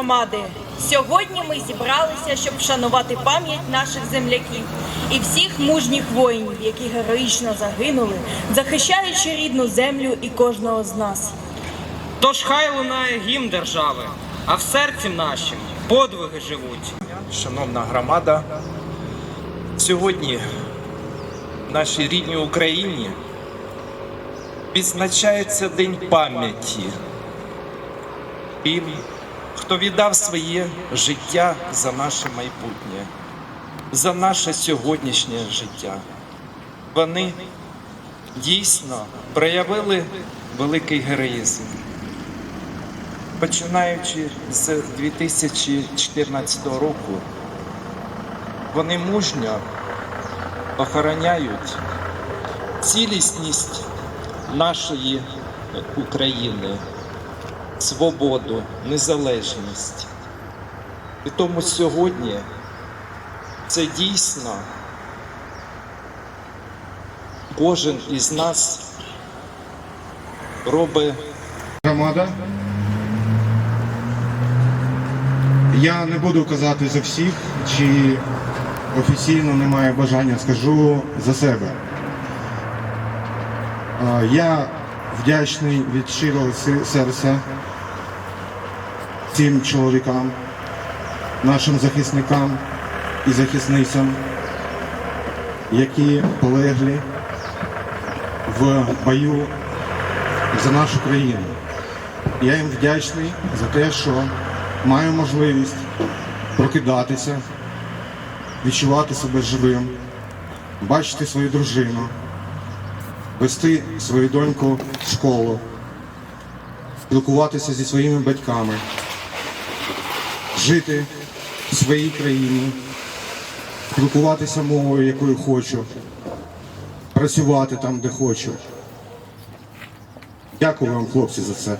громади. Сьогодні ми зібралися, щоб вшанувати пам'ять наших земляків і всіх мужніх воїнів, які героїчно загинули, захищаючи рідну землю і кожного з нас. Тож хай лунає гімн держави, а в серці нашім подвиги живуть. Шановна громада, сьогодні в нашій рідній Україні відзначається День пам'яті тим, хто віддав своє життя за наше майбутнє, за наше сьогоднішнє життя. Вони дійсно проявили великий героїзм. Починаючи з 2014 року, вони мужньо охороняють цілісність нашої України, свободу, незалежність. І тому сьогодні це дійсно кожен із нас робить громада. Я не буду казати за всіх, чи офіційно немає бажання, скажу за себе. Я вдячний від щирого серця цим чоловікам, нашим захисникам і захисницям, які полегли в бою за нашу країну. Я їм вдячний за те, що маю можливість прокидатися, відчувати себе живим, бачити свою дружину, вести свою доньку в школу, спілкуватися зі своїми батьками, жити в своїй країні, спілкуватися мовою, якою хочу, працювати там, де хочу. Дякую вам, хлопці, за це.